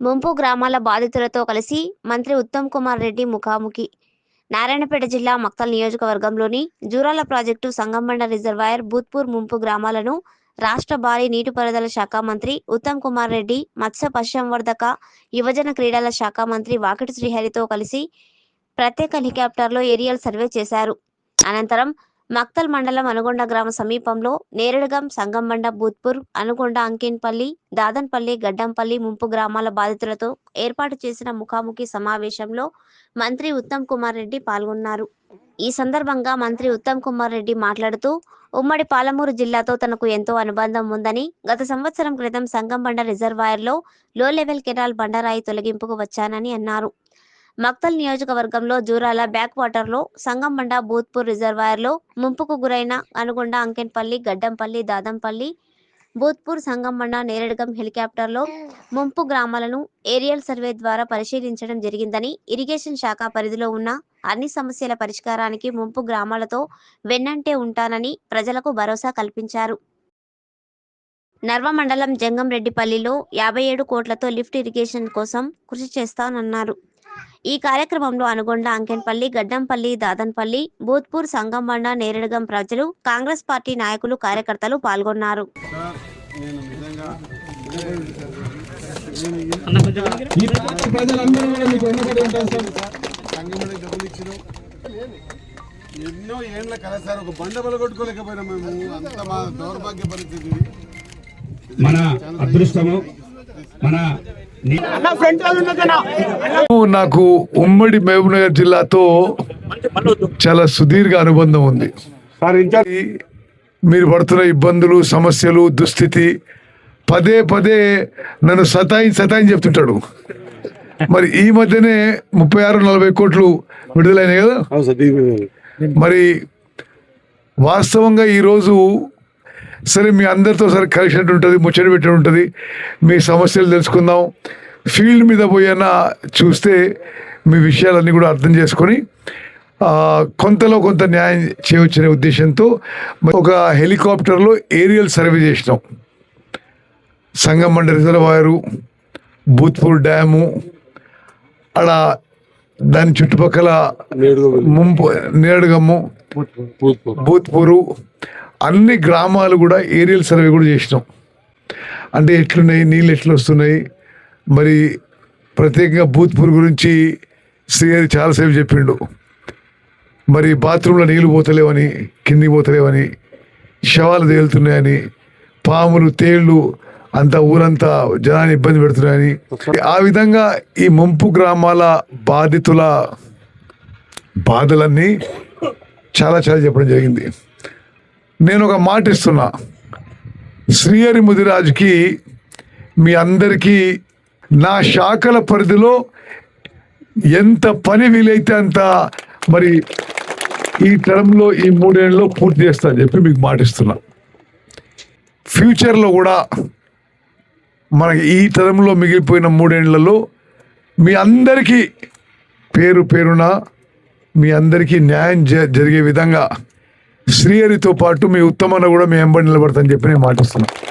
ముంపు గ్రామాల బాధితులతో కలిసి మంత్రి ఉత్తమ్ కుమార్ రెడ్డి ముఖాముఖి. నారాయణపేట జిల్లా మక్తల్ నియోజకవర్గంలోని జూరాల ప్రాజెక్టు సంగంబండ రిజర్వాయర్ భూత్పూర్ ముంపు గ్రామాలను రాష్ట్ర భారీ నీటిపారుదల శాఖ మంత్రి ఉత్తమ్ కుమార్ రెడ్డి మత్స్య పశుసంవర్ధక యువజన క్రీడల శాఖ మంత్రి వాకిటి శ్రీహరితో కలిసి ప్రత్యేక హెలికాప్టర్లో ఏరియల్ సర్వే చేశారు. అనంతరం మక్తల్ మండలం అనుగొండ గ్రామ సమీపంలో నేరడగం సంగంబండ బూత్పూర్ అనుగొండ అంకిన్పల్లి దాదన్పల్లి గడ్డంపల్లి ముంపు గ్రామాల బాధితులతో ఏర్పాటు చేసిన ముఖాముఖి సమావేశంలో మంత్రి ఉత్తమ్ కుమార్ రెడ్డి పాల్గొన్నారు. ఈ సందర్భంగా మంత్రి ఉత్తమ్ కుమార్ రెడ్డి మాట్లాడుతూ ఉమ్మడి పాలమూరు జిల్లాతో తనకు ఎంతో అనుబంధం ఉందని గత సంవత్సరం క్రితం సంగంబండ రిజర్వాయర్లో లో లెవెల్ కెనాల్ బండరాయి తొలగింపుకు వచ్చానని అన్నారు. మక్తల్ నియోజకవర్గంలో జూరాల బ్యాక్ వాటర్లో సంగంబండ బూత్పూర్ రిజర్వాయర్లో ముంపుకు గురైన అనుగొండ అంకెన్పల్లి గడ్డంపల్లి దాదంపల్లి బూత్పూర్ సంగంబండ నేరడగం హెలికాప్టర్లో ముంపు గ్రామాలను ఏరియల్ సర్వే ద్వారా పరిశీలించడం జరిగిందని ఇరిగేషన్ శాఖ పరిధిలో ఉన్న అన్ని సమస్యల పరిష్కారానికి ముంపు గ్రామాలతో వెన్నంటే ఉంటానని ప్రజలకు భరోసా కల్పించారు. నర్వ మండలం జంగంరెడ్డిపల్లిలో యాభై ఏడు కోట్లతో లిఫ్ట్ ఇరిగేషన్ కోసం కృషి చేస్తానన్నారు. ఈ కార్యక్రమంలో అనుగొండ అంకెన్పల్లి గడ్డంపల్లి దాదన్పల్లి భూత్పూర్ సంగంబండ నేరడుగం ప్రజలు కాంగ్రెస్ పార్టీ నాయకులు కార్యకర్తలు పాల్గొన్నారు. ఎన్నో ఏండ్ల కదా సార్ ఒక బండ బల కొట్టుకోలేకపోయినా మేము. అంత మా దౌర్భాగ్య పరిస్థితి మన అదృష్టము మన నాకు ఉమ్మడి మహబూబ్నగర్ జిల్లాతో చాలా సుదీర్ఘ అనుబంధం ఉంది. మీరు పడుతున్న ఇబ్బందులు సమస్యలు దుస్థితి పదే పదే నన్ను సతాయి సతాయి చెప్తుంటాడు. మరి ఈ మధ్యనే ముప్పై ఆరు నలభై కోట్లు విడుదలైనాయి కదా? మరి వాస్తవంగా ఈరోజు సరే మీ అందరితో సరే కలిసినట్టు ఉంటుంది ముచ్చట పెట్టినట్టు ఉంటుంది. మీ సమస్యలు తెలుసుకుందాం. ఫీల్డ్ మీద పోయినా చూస్తే మీ విషయాలన్నీ కూడా అర్థం చేసుకొని కొంతలో కొంత న్యాయం చేయవచ్చనే ఉద్దేశంతో ఒక హెలికాప్టర్లో ఏరియల్ సర్వే చేసినాం. సంగమండ రిజర్వాయరు భూత్పూర్ డ్యాము అక్కడ దాని చుట్టుపక్కల ముంపు నేడుగమ్ము భూత్పూరు అన్ని గ్రామాలు కూడా ఏరియల్ సర్వే కూడా చేసినాం. అంటే ఎట్లున్నాయి నీళ్ళు ఎట్లు వస్తున్నాయి మరి ప్రత్యేకంగా భూత్పూర్ గురించి శ్రీహరి చాలాసేపు చెప్పిండు. మరి బాత్రూంలో నీళ్ళు పోతలేవని కిందికి పోతలేవని శవాలు తేలుతున్నాయని పాములు తేళ్ళు అంతా ఊరంతా జనాన్ని ఇబ్బంది పెడుతున్నాయని. ఆ విధంగా ఈ ముంపు గ్రామాల బాధితుల బాధలన్నీ చాలా చాలా చెప్పడం జరిగింది. నేను ఒక మాట ఇస్తున్నా. శ్రీహరి ముదిరాజుకి మీ అందరికీ నా శాఖల పరిధిలో ఎంత పని వీలైతే అంత మరి ఈ టర్మ్లో ఈ మూడేళ్ళలో పూర్తి చేస్తా అని చెప్పి మీకు మాటిస్తున్నా ఫ్యూచర్లో కూడా మనకి ఈ టర్మ్లో మిగిలిపోయిన మూడేళ్ళలో మీ అందరికీ పేరు పేరున మీ అందరికీ న్యాయం జ- జరిగే విధంగా శ్రీహరితో పాటు మీ ఉత్తమన్న కూడా మీ ఎంబడి నిలబడతాని చెప్పి నేను మాటిస్తున్నాను.